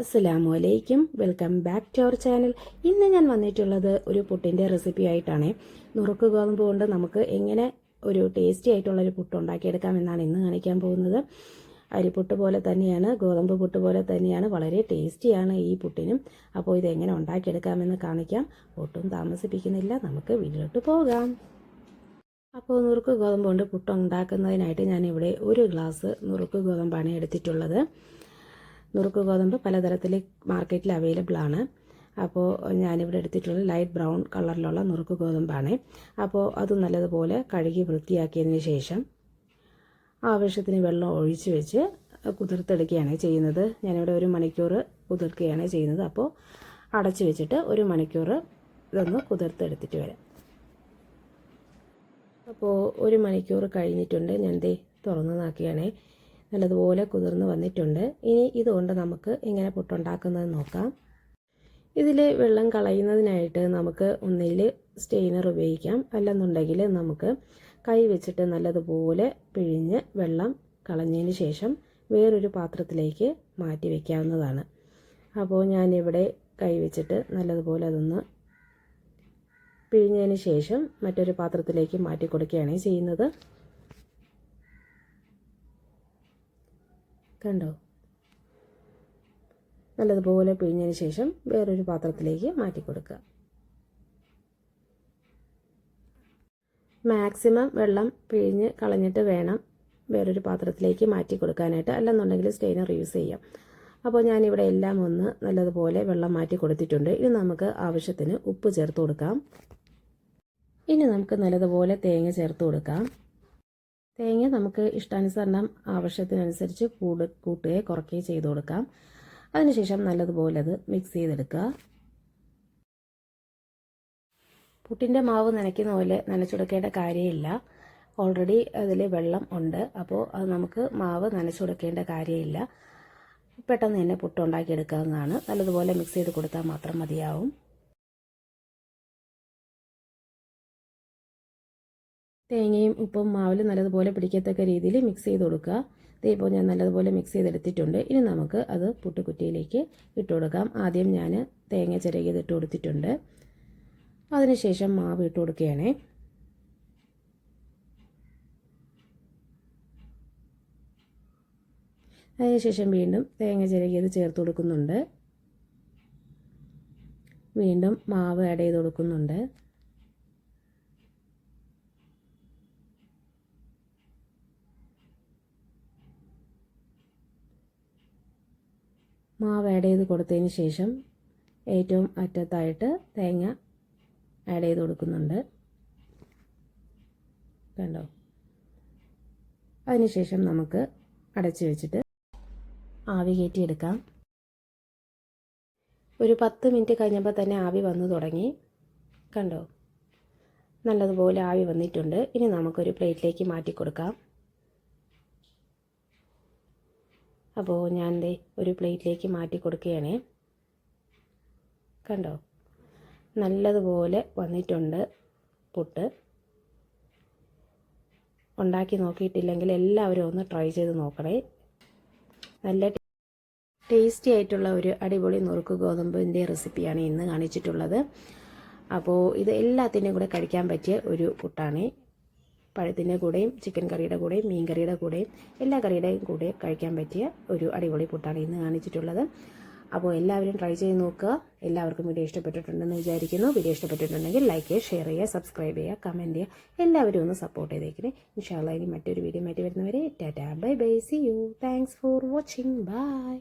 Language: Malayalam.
അസ്സലാമു അലൈക്കും welcome back to our channel ഇന്ന് ഞാൻ വന്നിട്ടുള്ളത് ഒരു പുട്ടിന്റെ റെസിപ്പി ആയിട്ടാണ്. നുറുക്ക് ഗോതമ്പ് കൊണ്ട് നമുക്ക് എങ്ങനെ ഒരു ടേസ്റ്റി ആയിട്ടുള്ള ഒരു പുട്ട് ഉണ്ടാക്കിയെടുക്കാം എന്നാണ് ഇന്ന് കാണിക്കാൻ പോകുന്നത്. അരിപ്പുട്ട് പോലെ തന്നെയാണ് ഗോതമ്പ് പുട്ട് പോലെ തന്നെയാണ് വളരെ ടേസ്റ്റിയാണ് ഈ പുട്ടിനും. അപ്പോൾ ഇത് എങ്ങനെ ഉണ്ടാക്കിയെടുക്കാമെന്ന് കാണിക്കാം. ഒട്ടും താമസിപ്പിക്കുന്നില്ല. നമുക്ക് വീട്ടിലോട്ട് പോകാം. അപ്പോൾ നുറുക്ക് ഗോതമ്പ് കൊണ്ട് പുട്ട് ഉണ്ടാക്കുന്നതിനായിട്ട് ഞാനിവിടെ ഒരു ഗ്ലാസ് നുറുക്ക് ഗോതമ്പാണ് എടുത്തിട്ടുള്ളത്. നുറുക്ക് ഗോതമ്പ് പലതരത്തിൽ മാർക്കറ്റിൽ അവൈലബിൾ ആണ്. അപ്പോൾ ഞാനിവിടെ എടുത്തിട്ടുള്ള ലൈറ്റ് ബ്രൗൺ കളറിലുള്ള നുറുക്ക് ഗോതമ്പാണ്. അപ്പോൾ അത് നല്ലതുപോലെ കഴുകി വൃത്തിയാക്കിയതിന് ശേഷം ആവശ്യത്തിന് വെള്ളം ഒഴിച്ച് വെച്ച് കുതിർത്തെടുക്കുകയാണ് ചെയ്യുന്നത്. ഞാനിവിടെ ഒരു മണിക്കൂർ കുതിർക്കുകയാണ് ചെയ്യുന്നത്. അപ്പോൾ അടച്ചു വെച്ചിട്ട് ഒരു മണിക്കൂർ ഇതൊന്ന് കുതിർത്തെടുത്തിട്ട് വരാം. അപ്പോൾ ഒരു മണിക്കൂർ കഴിഞ്ഞിട്ടുണ്ട്. ഞാൻ ദേ തുറന്ന് നോക്കുകയാണേ നല്ലതുപോലെ കുതിർന്ന് വന്നിട്ടുണ്ട്. ഇനി ഇതുകൊണ്ട് നമുക്ക് എങ്ങനെ പുട്ടുണ്ടാക്കുന്നത് നോക്കാം. ഇതിൽ വെള്ളം കളയുന്നതിനായിട്ട് നമുക്ക് ഒന്നിൽ സ്റ്റെയിനർ ഉപയോഗിക്കാം. അല്ലെന്നുണ്ടെങ്കിൽ നമുക്ക് കൈ വെച്ചിട്ട് നല്ലതുപോലെ പിഴിഞ്ഞ് വെള്ളം കളഞ്ഞതിന് ശേഷം വേറൊരു പാത്രത്തിലേക്ക് മാറ്റി വയ്ക്കാവുന്നതാണ് അപ്പോൾ ഞാനിവിടെ കൈ വെച്ചിട്ട് നല്ലതുപോലെ അതൊന്ന് പിഴിഞ്ഞതിന് ശേഷം മറ്റൊരു പാത്രത്തിലേക്ക് മാറ്റി കൊടുക്കുകയാണ് ചെയ്യുന്നത്. കണ്ടോ? നല്ലതുപോലെ പിഴിഞ്ഞതിന് ശേഷം വേറൊരു പാത്രത്തിലേക്ക് മാറ്റി കൊടുക്കുക. മാക്സിമം വെള്ളം പിഴിഞ്ഞ് കളഞ്ഞിട്ട് വേണം വേറൊരു പാത്രത്തിലേക്ക് മാറ്റി കൊടുക്കാനായിട്ട്. അല്ലെന്നുണ്ടെങ്കിൽ സ്റ്റെയിനർ യൂസ് ചെയ്യാം. അപ്പോൾ ഞാനിവിടെ എല്ലാം ഒന്ന് നല്ലതുപോലെ വെള്ളം മാറ്റി കൊടുത്തിട്ടുണ്ട്. ഇനി നമുക്ക് ആവശ്യത്തിന് ഉപ്പ് ചേർത്ത് കൊടുക്കാം. ഇനി നമുക്ക് നല്ലതുപോലെ തേങ്ങ ചേർത്ത് കൊടുക്കാം. തേങ്ങ നമുക്ക് ഇഷ്ടാനുസരണം ആവശ്യത്തിനനുസരിച്ച് കൂട് കൂട്ടുകയോ കുറയ്ക്കുകയോ ചെയ്ത് കൊടുക്കാം. അതിനുശേഷം നല്ലതുപോലെ അത് മിക്സ് ചെയ്തെടുക്കുക. പുട്ടിന്റെ മാവ് നനയ്ക്കുന്ന പോലെ നനച്ചുടക്കേണ്ട കാര്യമില്ല. ഓൾറെഡി അതിൽ വെള്ളം ഉണ്ട്. അപ്പോൾ അത് നമുക്ക് മാവ് നനച്ചുകൊടുക്കേണ്ട കാര്യമില്ല. പെട്ടെന്ന് തന്നെ പുട്ട് ഉണ്ടാക്കിയെടുക്കാവുന്നതാണ്. നല്ലതുപോലെ മിക്സ് ചെയ്ത് കൊടുത്താൽ മാത്രം മതിയാവും. തേങ്ങയും ഉപ്പും മാവിൽ നല്ലതുപോലെ പിടിക്കത്തക്ക രീതിയിൽ മിക്സ് ചെയ്ത് കൊടുക്കുക. ഇതേപോലെ ഞാൻ നല്ലതുപോലെ മിക്സ് ചെയ്തെടുത്തിട്ടുണ്ട്. ഇനി നമുക്ക് അത് പുട്ടുകുറ്റിയിലേക്ക് ഇട്ട് കൊടുക്കാം. ആദ്യം ഞാൻ തേങ്ങ ചിരകിയത് ഇട്ട് കൊടുത്തിട്ടുണ്ട്. അതിനുശേഷം മാവ് ഇട്ട് കൊടുക്കുകയാണേ. അതിനുശേഷം വീണ്ടും തേങ്ങ ചിരകിയത് ചേർത്ത് കൊടുക്കുന്നുണ്ട്. വീണ്ടും മാവ് ആഡ് ചെയ്ത് കൊടുക്കുന്നുണ്ട്. മാവ് ആഡ് ചെയ്ത് കൊടുത്തതിന് ശേഷം ഏറ്റവും അറ്റത്തായിട്ട് തേങ്ങ ആഡ് ചെയ്ത് കൊടുക്കുന്നുണ്ട്. കണ്ടോ? അതിനുശേഷം നമുക്ക് അടച്ചു വെച്ചിട്ട് ആവി കയറ്റിയെടുക്കാം. ഒരു പത്ത് മിനിറ്റ് കഴിഞ്ഞപ്പോൾ തന്നെ ആവി വന്നു തുടങ്ങി. കണ്ടോ? നല്ലതുപോലെ ആവി വന്നിട്ടുണ്ട്. ഇനി നമുക്കൊരു പ്ലേറ്റിലേക്ക് മാറ്റി കൊടുക്കാം അപ്പോൾ ഞാൻ ദേ ഒരു പ്ലേറ്റിലേക്ക് മാറ്റി കൊടുക്കുകയാണേ. കണ്ടോ? നല്ലതുപോലെ വന്നിട്ടുണ്ട് പുട്ട്. ഉണ്ടാക്കി നോക്കിയിട്ടില്ലെങ്കിൽ എല്ലാവരും ഒന്ന് ട്രൈ ചെയ്ത് നോക്കണേ. നല്ല ടേസ്റ്റി ആയിട്ടുള്ള ഒരു അടിപൊളി നുറുക്ക് ഗോതമ്പിന്റെ റെസിപ്പിയാണ് ഇന്ന് കാണിച്ചിട്ടുള്ളത്. അപ്പോൾ ഇത് എല്ലാത്തിന്റെയും കൂടെ കഴിക്കാൻ പറ്റിയ ഒരു പുട്ടാണ്. പഴത്തിന്റെ കൂടെയും ചിക്കൻ കറിയുടെ കൂടെയും മീൻ കറിയുടെ കൂടെയും എല്ലാ കറിയുടെയും കൂടെ കഴിക്കാൻ പറ്റിയ ഒരു അടിപൊളി പുട്ടാണ് ഇന്ന് കാണിച്ചിട്ടുള്ളത്. അപ്പോൾ എല്ലാവരും ട്രൈ ചെയ്ത് നോക്കുക. എല്ലാവർക്കും വീഡിയോ ഇഷ്ടപ്പെട്ടിട്ടുണ്ടെന്ന് വിചാരിക്കുന്നു. വീഡിയോ ഇഷ്ടപ്പെട്ടിട്ടുണ്ടെങ്കിൽ ലൈക്ക് ചെയ്യുക ഷെയർ ചെയ്യുക സബ്സ്ക്രൈബ് ചെയ്യുക കമന്റ് ചെയ്യുക. എല്ലാവരും ഒന്ന് സപ്പോർട്ട് ചെയ്തേക്കണേ. ഇൻഷാല്ല ഇനി മറ്റൊരു വീഡിയോ മാറ്റി വരുന്നവരെ tata bye bye see you. Thanks for watching bye